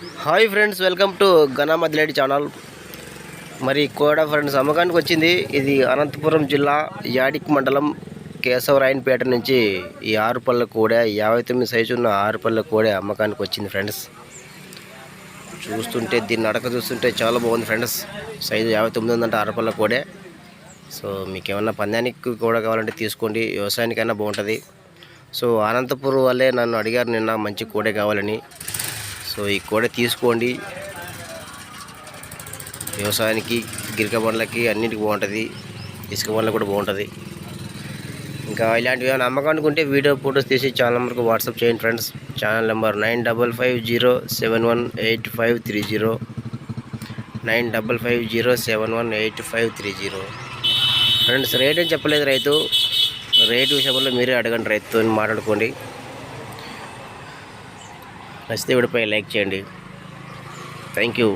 Hi friends welcome to గణమదిలేడి channel. మరి కోడ ఫ్రెండ్స్ అమ్మకానికి వచ్చింది ఇది అనంతపురం జిల్లా యాడిక్ మండలం కేశవరాయన్పేట నుంచి ఈ ఆరు పళ్ళ కూడా యాభై తొమ్మిది సైజు ఉన్న ఆరు పళ్ళ కూడా అమ్మకానికి వచ్చింది ఫ్రెండ్స్. చూస్తుంటే దీన్ని నడక చూస్తుంటే చాలా బాగుంది ఫ్రెండ్స్. సైజు యాభై తొమ్మిది ఉందంటే ఆరు పళ్ళ కోడే. సో మీకు ఏమన్నా పందానికి కూడా కావాలంటే తీసుకోండి వ్యవసాయానికైనా బాగుంటుంది. సో అనంతపురం వల్లే నన్ను అడిగారు నిన్న మంచి కోడే కావాలని. సో ఈ కూడా తీసుకోండి. వ్యవసాయానికి గిరిక బండ్లకి అన్నిటికి బాగుంటుంది. ఇసుక బండ్లకు కూడా బాగుంటుంది. ఇంకా ఇలాంటివి ఏమైనా అమ్మకానికి ఉంటే వీడియో ఫొటోస్ తీసి ఛానల్ నెంబర్కి వాట్సాప్ చేయండి friends. Channel number nine double five zero seven one eight five three zero. Nine double five zero seven one eight five three zero. Friends rate ఏం చెప్పలేదు రైతు. రేటు విషయంలో మీరే అడగండి రైతుతో మాట్లాడుకోండి. నచ్చితే వీడిపై లైక్ చేయండి. Thank you.